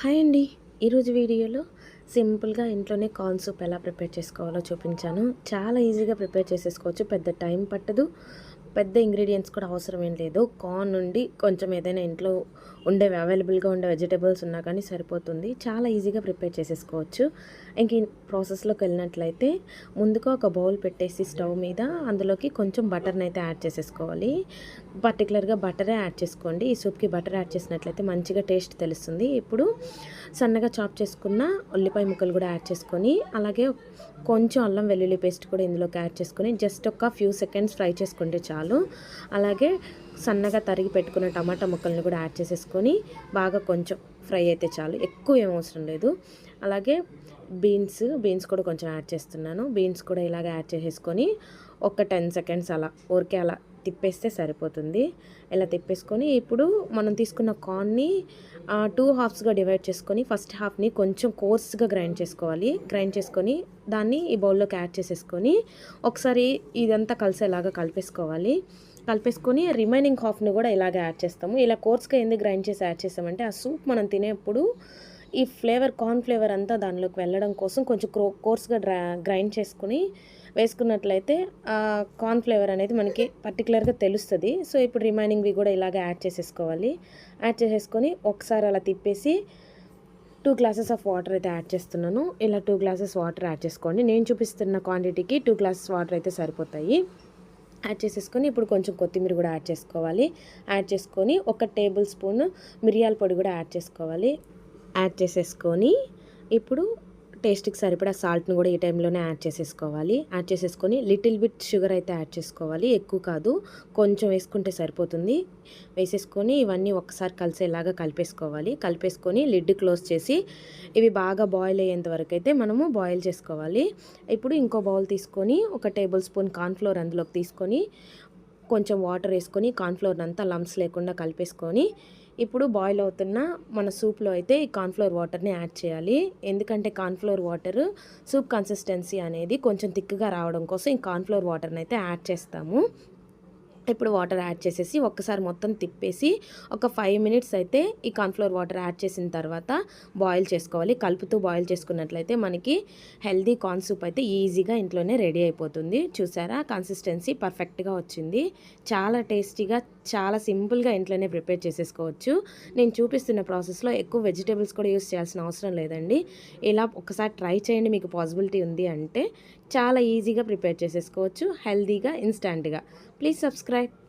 Hi అండి. ఈరోజు వీడియోలో సింపుల్గా ఇంట్లోనే కార్న్ సూప్ ఎలా ప్రిపేర్ చేసుకోవాలో చూపించాను. చాలా ఈజీగా ప్రిపేర్ చేసేసుకోవచ్చు పెద్ద టైం పట్టదు. పెద్ద ఇంగ్రీడియంట్స్ కూడా అవసరం ఏం లేదు. కార్న్ నుండి కొంచెం ఏదైనా ఇంట్లో ఉండే అవైలబుల్గా ఉండే వెజిటేబుల్స్ ఉన్నా కానీ సరిపోతుంది. చాలా ఈజీగా ప్రిపేర్ చేసేసుకోవచ్చు. ఇంక ఈ ప్రాసెస్లోకి వెళ్ళినట్లయితే ముందుగా ఒక బౌల్ పెట్టేసి స్టవ్ మీద అందులోకి కొంచెం బటర్ని అయితే యాడ్ చేసేసుకోవాలి. పర్టికులర్గా బటరే యాడ్ చేసుకోండి. ఈ సూప్కి బటర్ యాడ్ చేసినట్లయితే మంచిగా టేస్ట్ తెలుస్తుంది. ఇప్పుడు సన్నగా చాప్ చేసుకున్న ఉల్లిపాయ ముక్కలు కూడా యాడ్ చేసుకొని అలాగే కొంచెం అల్లం వెల్లుల్లి పేస్ట్ కూడా ఇందులోకి యాడ్ చేసుకొని జస్ట్ ఒక ఫ్యూ సెకండ్స్ ఫ్రై చేసుకుంటే చాలు. అలాగే సన్నగా తరిగి పెట్టుకున్న టమాటా ముక్కల్ని కూడా యాడ్ చేసేసుకొని బాగా కొంచెం ఫ్రై అయితే చాలు. ఎక్కువ ఏం అవసరం లేదు. అలాగే బీన్స్ బీన్స్ కూడా కొంచెం యాడ్ చేస్తున్నాను. బీన్స్ కూడా ఇలాగ యాడ్ చేసేసుకొని ఒక టెన్ సెకండ్స్ అలా ఊరికే అలా తిప్పేస్తే సరిపోతుంది. ఇలా తిప్పేసుకొని ఇప్పుడు మనం తీసుకున్న కార్న్ని టూ హాఫ్స్గా డివైడ్ చేసుకొని ఫస్ట్ హాఫ్ని కొంచెం కోర్స్గా గ్రైండ్ చేసుకోవాలి. గ్రైండ్ చేసుకొని దాన్ని ఈ బౌల్లోకి యాడ్ చేసేసుకొని ఒకసారి ఇదంతా కలిసేలాగా కలిపేసుకోవాలి. కలిపేసుకొని రిమైనింగ్ హాఫ్ని కూడా ఇలాగే యాడ్ చేస్తాము. ఇలా కోర్స్గా ఎందుకు గ్రైండ్ చేసి యాడ్ చేస్తామంటే ఆ సూప్ మనం తినేప్పుడు ఈ ఫ్లేవర్ కార్న్ ఫ్లేవర్ అంతా దానిలోకి వెళ్ళడం కోసం కొంచెం క్రో కోర్స్గా డ్రా గ్రైండ్ చేసుకుని వేసుకున్నట్లయితే ఆ కార్న్ ఫ్లేవర్ అనేది మనకి పర్టికులర్గా తెలుస్తుంది. సో ఇప్పుడు రిమైనింగ్వి కూడా ఇలాగే యాడ్ చేసేసుకోవాలి. యాడ్ చేసేసుకొని ఒకసారి అలా తిప్పేసి టూ గ్లాసెస్ ఆఫ్ వాటర్ అయితే యాడ్ చేస్తున్నాను. ఇలా టూ గ్లాసెస్ వాటర్ యాడ్ చేసుకోండి. నేను చూపిస్తున్న క్వాంటిటీకి టూ గ్లాసెస్ వాటర్ అయితే సరిపోతాయి. యాడ్ చేసేసుకొని ఇప్పుడు కొంచెం కొత్తిమీర కూడా యాడ్ చేసుకోవాలి. యాడ్ చేసుకొని ఒక టేబుల్ స్పూన్ మిరియాల పొడి కూడా యాడ్ చేసుకోవాలి. యాడ్ చేసేసుకొని ఇప్పుడు టేస్ట్కి సరిపడా సాల్ట్ని కూడా ఈ టైంలోనే యాడ్ చేసేసుకోవాలి. యాడ్ చేసేసుకొని లిటిల్ బిట్ షుగర్ అయితే యాడ్ చేసుకోవాలి. ఎక్కువ కాదు కొంచెం వేసుకుంటే సరిపోతుంది. వేసేసుకొని ఇవన్నీ ఒకసారి కలిసేలాగా కలిపేసుకోవాలి. కలిపేసుకొని లిడ్ క్లోజ్ చేసి ఇవి బాగా బాయిల్ అయ్యేంత వరకు అయితే మనము బాయిల్ చేసుకోవాలి. ఇప్పుడు ఇంకో బౌల్ తీసుకొని ఒక టేబుల్ స్పూన్ కార్న్ఫ్లోర్ అందులోకి తీసుకొని కొంచెం వాటర్ వేసుకొని కార్న్ఫ్లోర్ అంతా లంప్స్ లేకుండా కలిపేసుకొని ఇప్పుడు బాయిల్ అవుతున్న మన సూప్లో అయితే ఈ కార్న్ఫ్లోర్ వాటర్ని యాడ్ చేయాలి. ఎందుకంటే కార్న్ఫ్లోర్ వాటర్ సూప్ కన్సిస్టెన్సీ అనేది కొంచెం థిక్గా రావడం కోసం ఈ కార్న్ఫ్లోర్ వాటర్ని అయితే యాడ్ చేస్తాము. ఇప్పుడు వాటర్ యాడ్ చేసేసి ఒక్కసారి మొత్తం తిప్పేసి ఒక ఫైవ్ మినిట్స్ అయితే ఈ కార్న్ఫ్లోర్ వాటర్ యాడ్ చేసిన తర్వాత బాయిల్ చేసుకోవాలి. కలుపుతూ బాయిల్ చేసుకున్నట్లయితే మనకి హెల్దీ కార్న్ సూప్ అయితే ఈజీగా ఇంట్లోనే రెడీ అయిపోతుంది. చూసారా? కన్సిస్టెన్సీ పర్ఫెక్ట్గా వచ్చింది. చాలా టేస్టీగా చాలా సింపుల్గా ఇంట్లోనే ప్రిపేర్ చేసేసుకోవచ్చు. నేను చూపిస్తున్న ప్రాసెస్లో ఎక్కువ వెజిటేబుల్స్ కూడా యూస్ చేయాల్సిన అవసరం లేదండి. ఇలా ఒకసారి ట్రై చేయండి. మీకు పాసిబిలిటీ ఉంది అంటే చాలా ఈజీగా ప్రిపేర్ చేసేసుకోవచ్చు హెల్దీగా ఇన్స్టాంట్గా. Please subscribe.